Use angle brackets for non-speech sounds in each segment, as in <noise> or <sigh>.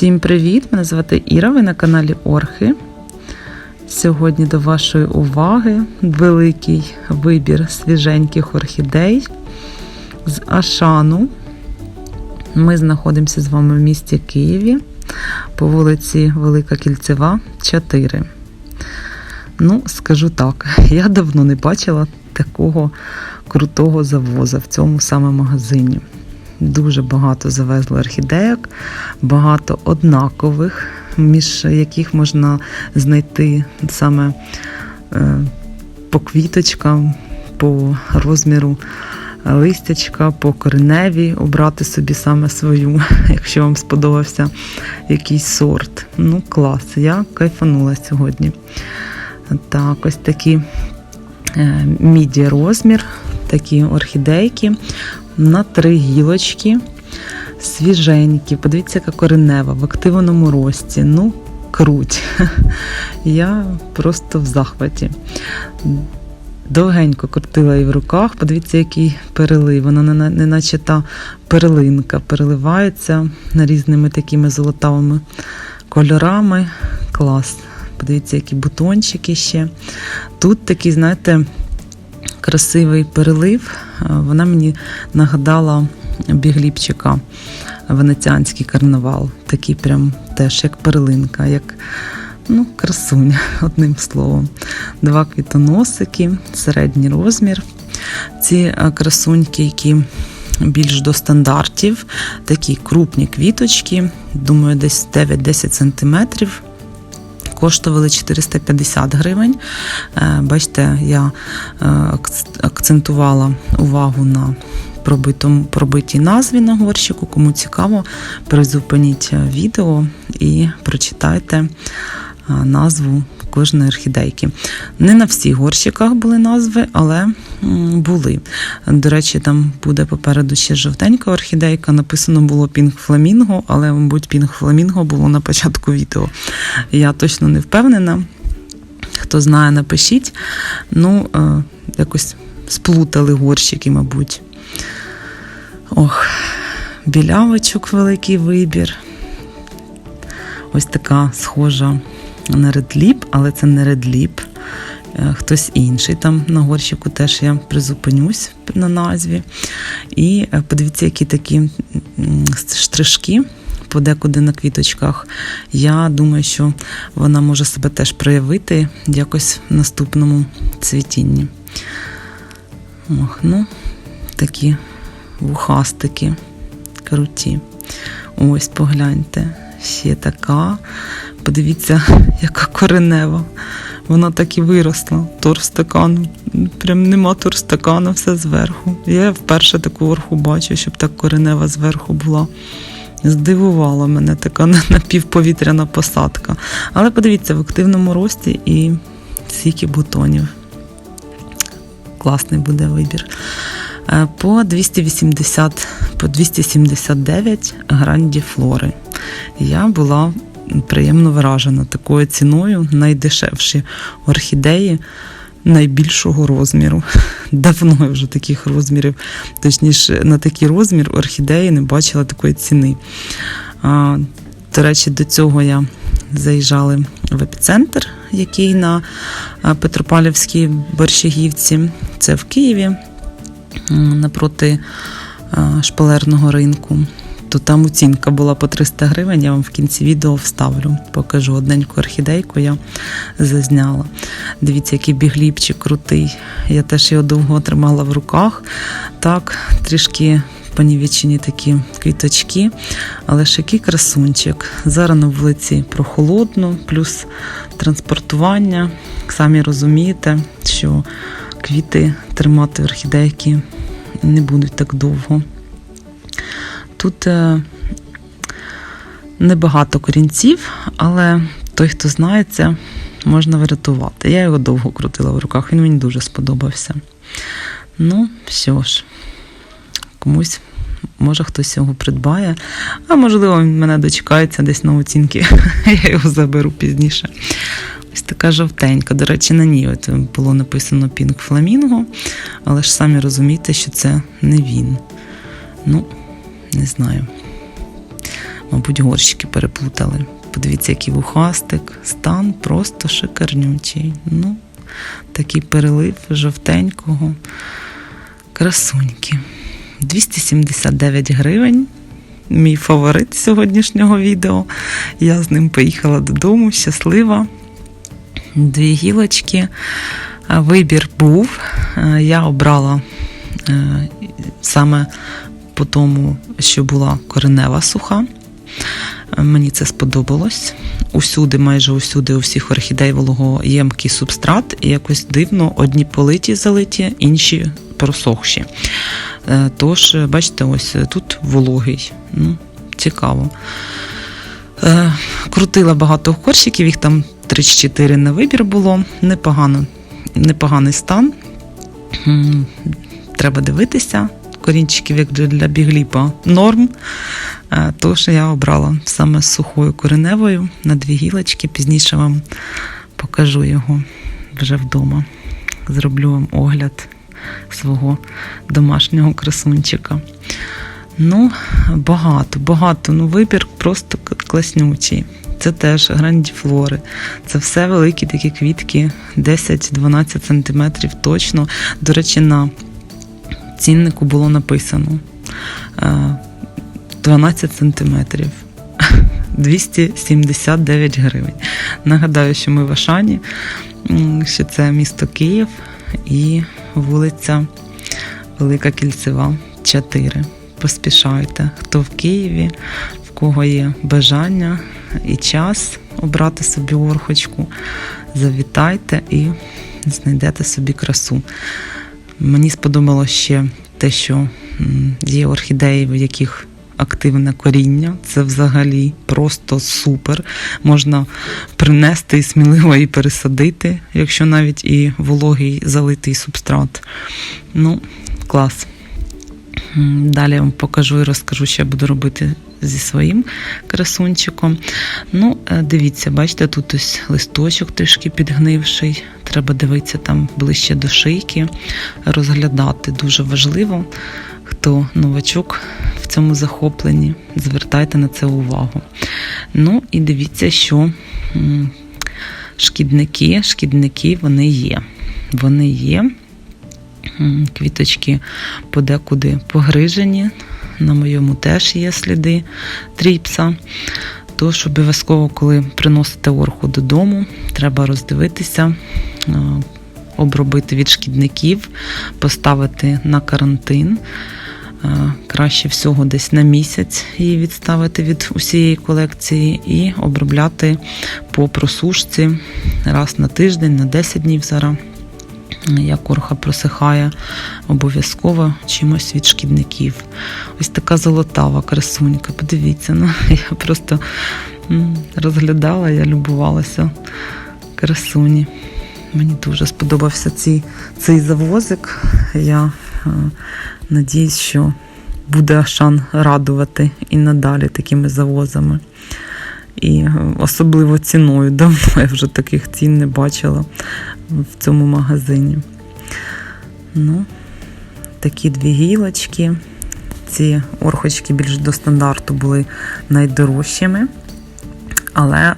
Всім привіт! Мене звати Іра, ви на каналі Орхи. Сьогодні до вашої уваги великий вибір свіженьких орхідей з Ашану. Ми знаходимося з вами в місті Києві по вулиці Велика Кільцева, 4. Ну, скажу так, <laughs> я давно не бачила такого крутого завоза в цьому саме магазині. Дуже багато завезли орхідеїк, багато однакових, між яких можна знайти саме е, по квіточкам, по розміру листячка, по кореневі, обрати собі саме свою, <laughs> якщо вам сподобався якийсь сорт. Ну, клас, я кайфанула сьогодні. Так, ось такі е, міді розмір, такі орхідейки на три гілочки. Свіженькі. Подивіться, яка коренева в активному рості. Ну, круть. <laughs> Я просто в захваті. Довгенько крутила її в руках. Подивіться, який перелив. Вона не, наче та перлинка, переливається різними такими золотавими кольорами. Клас. Подивіться, які бутончики ще. Тут такий, знаєте, красивий перелив. Вона мені нагадала бігліпчика венеціанський карнавал. Такий прям теж як перлинка, як ну, красуня, <laughs> одним словом. Два квітоносики, середній розмір. Ці красуньки, які більш до стандартів, такі крупні квіточки, думаю, десь 9-10 сантиметрів коштували 450 гривень. Бачите, я акцентувала увагу на пробитому, пробитій назві на горщику. Кому цікаво, призупиніть відео і прочитайте назву кожної орхідейки. Не на всіх горщиках були назви, але були. До речі, там буде попереду ще жовтенька орхідейка. Написано було Пінг Фламінго, але, мабуть, Пінг Фламінго було на початку відео. Я точно не впевнена. Хто знає, напишіть. Ну, якось сплутали горщики, мабуть. Ох, білявочок великий вибір. Ось така схожа на редліп, але це не редліп. Хтось інший там на горщику теж я призупинюсь на назві. І подивіться, які такі штришки подекуди на квіточках. Я думаю, що вона може себе теж проявити якось в наступному цвітінні. Ох, ну, такі вухастики круті. Ось погляньте. Ще така. Подивіться, яка коренева. Вона так і виросла. Торстакан. Прям нема торстакана, все зверху. Я вперше таку орху бачу, щоб так коренева зверху була. Здивувала мене така напівповітряна посадка. Але подивіться, в активному рості і стільки бутонів. Класний буде вибір. По 280, по 279 гранді флори. Я була приємно вражена такою ціною найдешевші орхідеї найбільшого розміру. <laughs> Давно я вже таких розмірів, точніше, на такий розмір орхідеї не бачила такої ціни. А, До речі, до цього я заїжджала в епіцентр, який на Петропавлівській Борщагівці. Це в Києві напроти шпалерного ринку. То там оцінка була по 300 гривень, я вам в кінці відео вставлю. Покажу одненьку орхідейку, я зазняла. Дивіться, який бігліпчик крутий. Я теж його довго тримала в руках. Так, трішки понівечені такі квіточки, але ж який красунчик. Зараз на вулиці прохолодно, плюс транспортування. Самі розумієте, що квіти тримати орхідейки не будуть так довго. Тут небагато корінців, але той, хто знається, можна врятувати. Я його довго крутила в руках, він мені дуже сподобався. Ну, що ж, комусь, може, хтось його придбає, а можливо, він мене дочекається десь на оцінки. <laughs> Я його заберу пізніше. Ось така жовтенька. До речі, на ній от було написано Пінк Фламінго, але ж самі розумієте, що це не він. Ну, не знаю. Мабуть, горщики переплутали. Подивіться, який вухастик, стан просто шикарнючий. Ну, такий перелив жовтенького. Красуньки. 279 гривень. Мій фаворит сьогоднішнього відео. Я з ним поїхала додому, щаслива. Дві гілочки. Вибір був. Я обрала е, саме по тому, що була коренева суха. Е, Мені це сподобалось. Усюди, майже усюди, у всіх орхідей вологоємкий субстрат, і якось дивно, одні политі залиті, інші просохші. Е, Тож, бачите, ось тут вологий. Ну, цікаво. Е, Крутила багато корщиків, їх там 3-4 на вибір було. Непогано, непоганий стан. Треба дивитися. Корінчиків, як для- бігліпа, норм. Е, Тож я обрала саме сухою кореневою на дві гілочки. Пізніше вам покажу його вже вдома. Зроблю вам огляд свого домашнього красунчика. Ну, багато, багато. Ну, вибір просто класнючий. Це теж грандіфлори. Це все великі такі квітки, 10-12 сантиметрів точно. До речі, на ціннику було написано е, 12 сантиметрів. <laughs> 279 гривень. Нагадаю, що ми в Ашані, що це місто Київ і вулиця Велика Кільцева, 4. Поспішайте, хто в Києві, в кого є бажання і час обрати собі орхочку, завітайте і знайдете собі красу. Мені сподобалося ще те, що є орхідеї, в яких активне коріння. Це взагалі просто супер. Можна принести і сміливо і пересадити, якщо навіть і вологий залитий субстрат. Ну, клас. Далі я вам покажу і розкажу, що я буду робити зі своїм красунчиком. Ну, е, дивіться, бачите, тут ось листочок трішки підгнивший. Треба дивитися там ближче до шийки, розглядати дуже важливо. Хто новачок в цьому захопленні, звертайте на це увагу. Ну і дивіться, що шкідники, шкідники вони є. Вони є. Квіточки подекуди погрижені. На моєму теж є сліди тріпса. Тож обов'язково, коли приносите орху додому, треба роздивитися, обробити від шкідників, поставити на карантин. Краще всього десь на місяць її відставити від усієї колекції і обробляти по просушці раз на тиждень, на 10 днів зараз як орха просихає обов'язково чимось від шкідників. Ось така золотава красунька. Подивіться, ну <laughs> я просто розглядала, я любувалася красуні. Мені дуже сподобався цей, цей завозик. Я е, надіюсь, що буде Ашан радувати і надалі такими завозами. І е, особливо ціною. <laughs> Давно я вже таких цін не бачила в цьому магазині. Ну, такі дві гілочки. Ці орхочки більш до стандарту були найдорожчими, але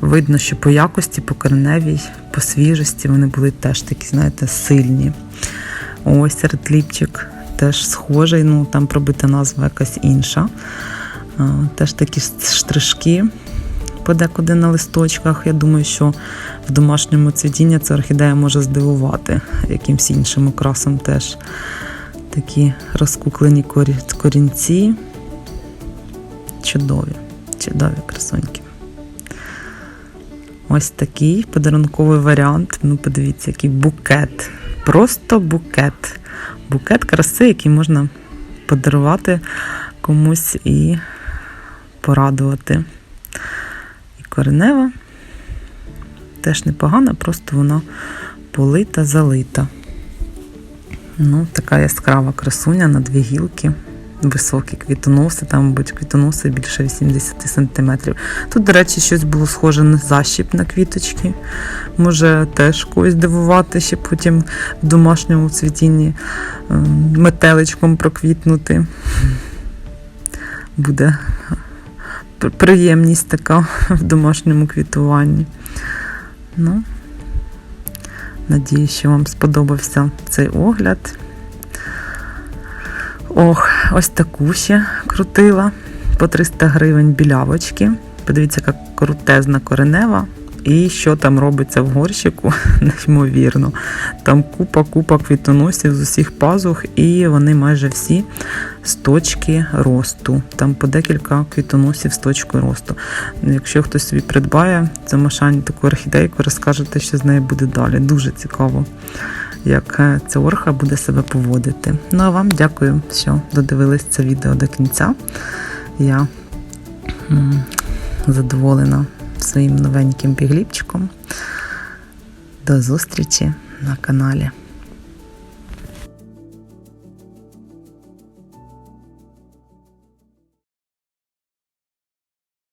видно, що по якості, по кореневій, по свіжості вони були теж такі, знаєте, сильні. Ось редліпчик теж схожий, ну там пробита назва якась інша. Теж такі штришки подекуди на листочках. Я думаю, що в домашньому цвітінні ця орхідея може здивувати якимсь іншим окрасом теж. Такі розкуклені корінці. Чудові, чудові красуньки. Ось такий подарунковий варіант. Ну, подивіться, який букет. Просто букет. Букет краси, який можна подарувати комусь і порадувати. І коренева теж непогана, просто вона полита, залита. Ну, така яскрава красуня на дві гілки. Високі квітоноси, там, мабуть, квітоноси більше 80 см. Тут, до речі, щось було схоже на защіп на квіточки. Може теж когось дивувати, ще потім в домашньому цвітінні ем, метеличком проквітнути. Буде приємність така <laughs> в домашньому квітуванні. Ну, надію, що вам сподобався цей огляд. Ох, ось таку ще крутила по 300 гривень білявочки. Подивіться, яка крутезна коренева. І що там робиться в горщику, <laughs> неймовірно. Там купа-купа квітоносів з усіх пазух, і вони майже всі з точки росту. Там по декілька квітоносів з точкою росту. Якщо хтось собі придбає цю машані таку орхідейку, розкажете, що з нею буде далі. Дуже цікаво, як е, ця орха буде себе поводити. Ну а вам дякую, що додивились це відео до кінця. Я задоволена своїм новеньким бігліпчиком. До зустрічі на каналі.